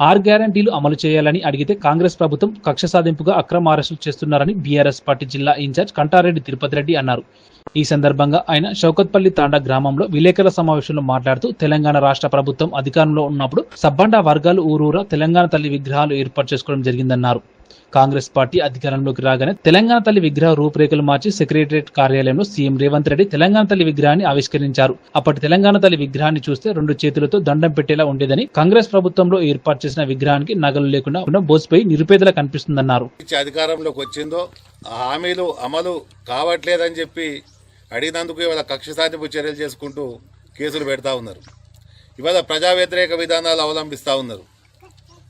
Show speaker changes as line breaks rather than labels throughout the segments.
ఆరు గ్యారంటీలు అమలు చేయాలని అడిగితే కాంగ్రెస్ ప్రభుత్వం కక్ష సాధింపుగా అక్రమ అరెస్టులు చేస్తున్నారని బీఆర్ఎస్ పార్టీ జిల్లా ఇన్ఛార్జ్ కంటారెడ్డి తిరుపతి రెడ్డి అన్నారు. ఈ సందర్భంగా ఆయన షౌకత్పల్లి తాండా గ్రామంలో విలేకరుల సమావేశంలో మాట్లాడుతూ తెలంగాణ రాష్ట్ర ప్రభుత్వం అధికారంలో ఉన్నప్పుడు సబ్బండా వర్గాలు ఊరూరా తెలంగాణ తల్లి విగ్రహాలు ఏర్పాటు చేసుకోవడం జరిగిందన్నారు. కాంగ్రెస్ పార్టీ అధికారంలోకి రాగానే తెలంగాణ తల్లి విగ్రహ రూపురేఖలు మార్చి సెక్రటరియట్ కార్యాలయంలో సీఎం రేవంత్ రెడ్డి తెలంగాణ తల్లి విగ్రహాన్ని ఆవిష్కరించారు. అప్పటి తెలంగాణ తల్లి విగ్రహాన్ని చూస్తే రెండు చేతులతో దండం పెట్టేలా ఉండేదని కాంగ్రెస్ ప్రభుత్వంలో ఏర్పాటు చేసిన విగ్రహానికి నగలు లేకుండా ఉన్న బోసిపోయి నిరుపేదలా కనిపిస్తుందన్నారు.
అధికారంలోకి వచ్చిందో హామీలు అమలు కావట్లేదని చెప్పి అడిగినందుకు ఇవాళ కక్ష సాధింపు చర్యలు చేసుకుంటూ కేసులు పెడతా ఉన్నారు. ఇవాళ ప్రజా వ్యతిరేక విధానాలు అవలంబిస్తూ ఉన్నారు.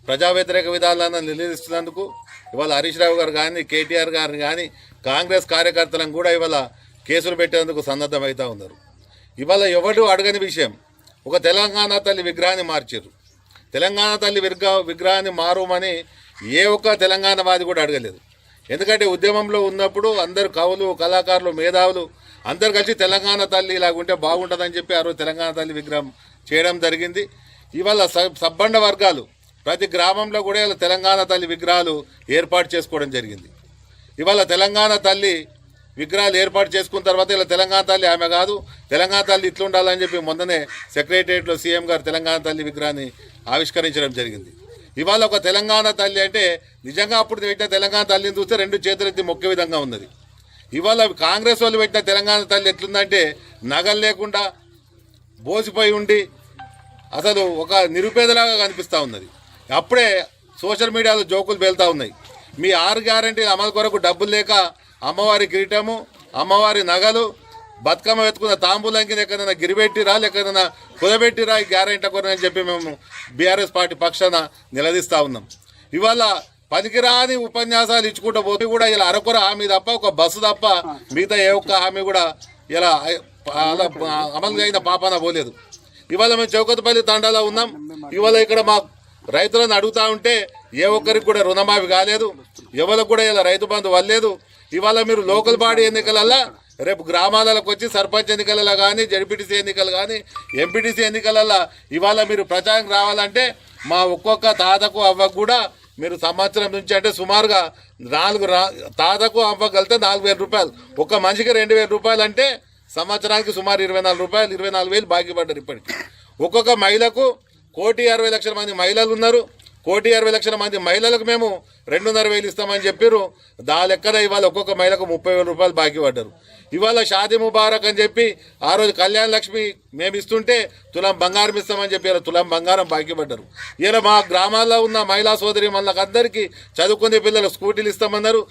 ప్రజా వ్యతిరేక విధానాలను నిలదీస్తున్నందుకు ఇవాళ హరీష్ రావు గారు కానీ కేటీఆర్ గారిని కానీ కాంగ్రెస్ కార్యకర్తలను కూడా ఇవాళ కేసులు పెట్టేందుకు సన్నద్ధమవుతా ఉన్నారు. ఇవాళ ఎవరు అడగని విషయం ఒక తెలంగాణ తల్లి విగ్రహాన్ని మార్చారు. తెలంగాణ తల్లి విగ్రహ విగ్రహాన్ని మారుమని ఏ ఒక్క తెలంగాణవాది కూడా అడగలేదు. ఎందుకంటే ఉద్యమంలో ఉన్నప్పుడు అందరు కవులు కళాకారులు మేధావులు అందరు కలిసి తెలంగాణ తల్లి ఇలాగుంటే బాగుంటుందని చెప్పి ఆ రోజు తెలంగాణ తల్లి విగ్రహం చేయడం జరిగింది. ఇవాళ స- సబ్బండ వర్గాలు ప్రతి గ్రామంలో కూడా ఇలా తెలంగాణ తల్లి విగ్రహాలు ఏర్పాటు చేసుకోవడం జరిగింది. ఇవాళ తెలంగాణ తల్లి విగ్రహాలు ఏర్పాటు చేసుకున్న తర్వాత ఇలా తెలంగాణ తల్లి ఆమె కాదు తెలంగాణ తల్లి ఇట్లుండాలని చెప్పి మొన్ననే సెక్రటరియట్లో సీఎం గారు తెలంగాణ తల్లి విగ్రహాన్ని ఆవిష్కరించడం జరిగింది. ఇవాళ ఒక తెలంగాణ తల్లి అంటే నిజంగా అప్పుడు పెట్టిన తెలంగాణ తల్లిని చూస్తే రెండు చేతులెత్తి మొక్కే విధంగా ఉన్నది. ఇవాళ కాంగ్రెస్ వాళ్ళు పెట్టిన తెలంగాణ తల్లి ఎట్లుందంటే నగలు లేకుండా బోసిపోయి ఉండి అసలు ఒక నిరుపేదలాగా కనిపిస్తూ ఉన్నది. అప్పుడే సోషల్ మీడియాలో జోకులు వెళ్తూ ఉన్నాయి. మీ ఆరు గ్యారంటీ అమలు కొరకు డబ్బులు లేక అమ్మవారి కిరీటము అమ్మవారి నగలు బతుకమ్మ వెతుకున్న తాంబూలంకి ఎక్కడైనా గిరిపెట్టిరా ఎక్కడైనా కుదబెట్టిరా ఈ గ్యారంటీ కొరని చెప్పి మేము బీఆర్ఎస్ పార్టీ పక్షాన నిలదీస్తూ ఉన్నాం. ఇవాళ పనికిరాని ఉపన్యాసాలు ఇచ్చుకుంటూ పోతే కూడా ఇలా అరకొర హామీ తప్ప ఒక బస్సు తప్ప మిగతా ఏ ఒక్క హామీ కూడా ఇలా అలా అమలు అయిన పాపాన పోలేదు. ఇవాళ మేము చౌకతపల్లి తండాలో ఉన్నాం. ఇవాళ ఇక్కడ మా రైతులను అడుగుతా ఉంటే ఏ ఒక్కరికి కూడా రుణమాఫీ కాలేదు ఎవరికి కూడా ఇలా రైతు బంధు వల్లేదు. ఇవాళ మీరు లోకల్ బాడీ ఎన్నికలల్లా రేపు గ్రామాలకు వచ్చి సర్పంచ్ ఎన్నికలలో కానీ జడ్పీటీసీ ఎన్నికలు కానీ ఎంపీటీసీ ఎన్నికలల్లో ఇవాళ మీరు ప్రచారం రావాలంటే మా ఒక్కొక్క తాతకు అవ్వకు కూడా మీరు సంవత్సరం నుంచి అంటే సుమారుగా నాలుగు రా తాతకు అవ్వగలితే నాలుగు వేల రూపాయలు. ఒక మనిషికి రెండు వేల రూపాయలు అంటే సంవత్సరానికి సుమారు ఇరవై నాలుగు రూపాయలు ఇరవై నాలుగు వేలు బాకీ పడ్డారు ఇప్పటికి. ఒక్కొక్క మహిళకు కోటి అరవై లక్షల మంది మహిళలు ఉన్నారు. కోటి అరవై లక్షల మంది మహిళలకు మేము రెండున్నర వేలు ఇస్తామని చెప్పారు దా లెక్కన ఇవాళ ఒక్కొక్క మహిళకు ముప్పై వేల రూపాయలు బాకీ పడ్డారు. ఇవాళ షాదీ ముబారక్ అని చెప్పి ఆ రోజు కళ్యాణ లక్ష్మి మేము ఇస్తుంటే తులం బంగారం ఇస్తామని చెప్పి ఇలా తులం బంగారం బాకీ పడ్డారు. ఇలా మా గ్రామాల్లో ఉన్న మహిళా సోదరి అందరికీ చదువుకునే పిల్లలు స్కూటీలు ఇస్తామన్నారు.